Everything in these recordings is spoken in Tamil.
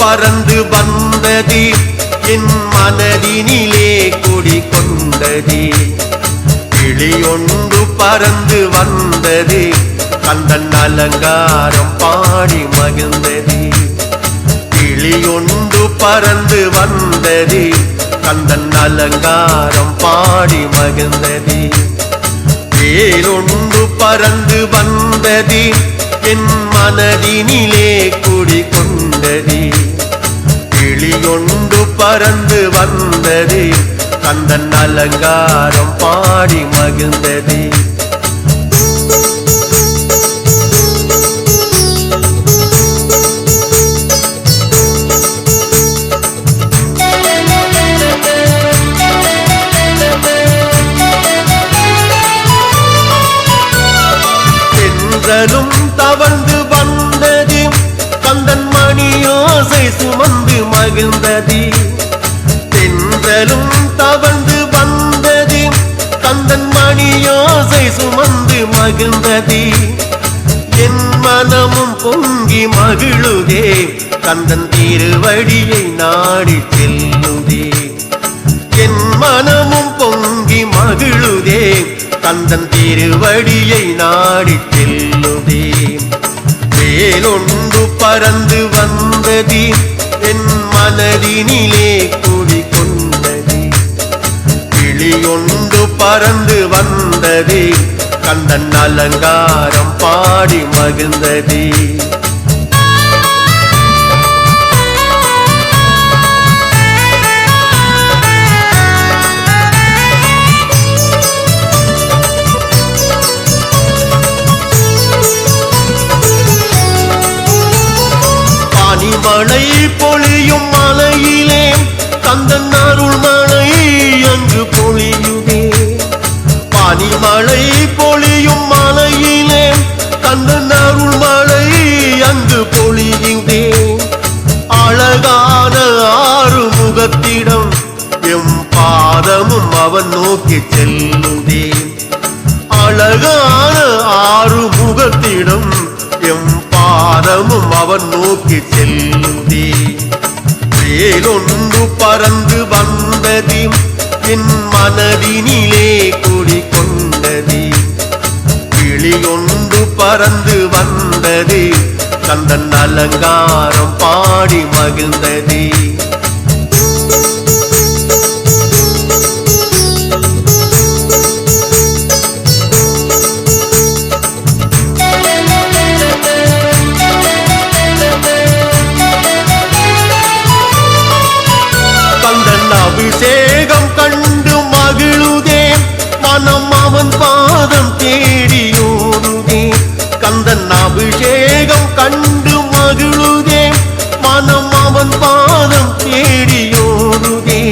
பறந்து வந்தது என் மனதினிலே குடி கொண்டது கிளியொன்று பறந்து வந்தது கந்தன் அலங்காரம் பாடி மகிழ்ந்தது. கிளியொன்று பறந்து வந்தது கந்தன் அலங்காரம் பாடி மகிழ்ந்தது. வேலொன்று பறந்து வந்தது என் மனதினிலே குடி பறந்து வந்தது. கந்தன் அலங்காரம் பாடி மகிழ்ந்தது. தென்றலும் தவழ்ந்து வந்தது. கந்தன் மணியோசை சுமந்து மகிழ்ந்தது. கடலும் தவழ்ந்து வந்தது. கந்தன் மணியோசை சுமந்து மகிழ்ந்தது. என் மனமும் பொங்கி மகிழுதே. கந்தன் திருவடியை நாடி செல்லுதே. என் மனமும் பொங்கி மகிழுதே. கந்தன் திருவடியை நாடி செல்லுதே. வேலொன்று பறந்து வந்தது. என் மனதினிலே குடி ஒன்று பறந்து வந்தது. கண்ணன் அலங்காரம் பாடி மகிழ்ந்தது. பனிமழை பொழியும் மலையிலே கந்தன் நோக்கி செல்லுந்தேன் அழகான ஆறு முகத்திடம் எம் பாதமும் அவன் நோக்கி செல்லுந்தேன் வேலொன்று பறந்து வந்தது என் மனதினிலே குடிக்கொண்டது கிளியொன்று பறந்து வந்தது கந்தன் அலங்காரம் பாடி மகிழ்ந்தது அபிஷேகம் கண்டு மகிழுதே மனம் அவன் பாதம் தேடியோடுதே கந்தன் அபிஷேகம் கண்டு மகிழுதே மனம் அவன் பாதம் தேடியோடுதே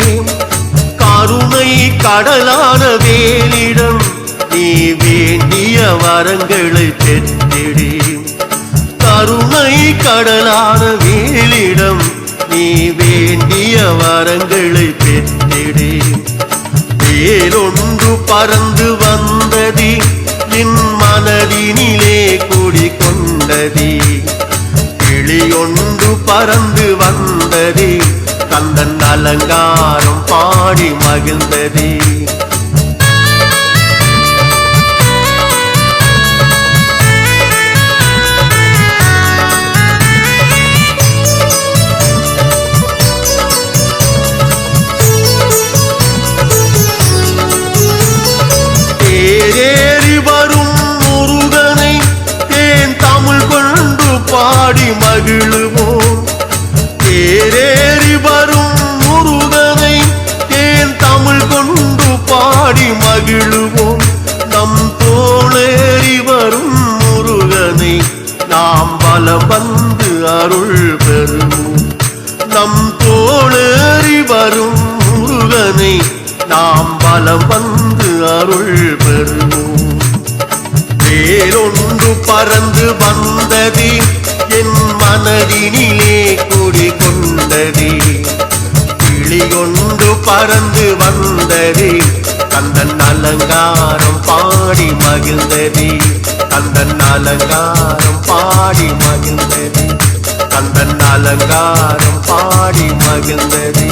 கருணை கடலான வேலிடம் நீ வேண்டிய வரங்களை பெற்றிடே கருணை கடலான வேலிடம் நீ வேண்டிய வரங்களை பெற்றிடே. வேலொன்று பறந்து வந்தது என் மனதினிலே குடி கிளியொன்று பறந்து வந்தது தந்தன் அலங்காரம் பாடி மகிழ்ந்ததே. பாடி மகிழுவோ தேரேறி வரும் முருகனை தேன் தமிழ் கொண்டு பாடி மகிழுவோம் நம் தோளேறி வரும் முருகனை நாம் பலம் வந்து அருள் பெறுவோம். நம் தோளேறி வரும் முருகனை நாம் பலம் வந்து அருள் பெறுவோம். வேறொன்று பறந்து வந்ததே என் மனதினிலே குடி கொண்டது கிளியொன்று பறந்து வந்தது. கந்தன் அலங்காரம் பாடி மகிழ்ந்தது. கந்தன் அலங்காரம் பாடி மகிழ்ந்தது. கந்தன் அலங்காரம் பாடி மகிழ்ந்தது.